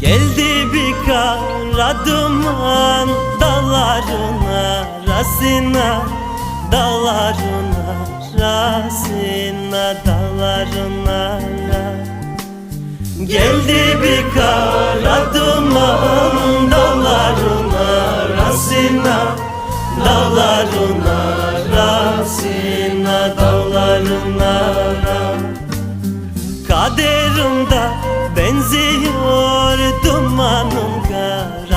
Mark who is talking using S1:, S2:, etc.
S1: Geldi bir kara duman Dağların arasına Dağların arasına Dağların Geldi bir kara duman Dağların arasına Dağların arasına Dağların arasına. Kaderimde benziyor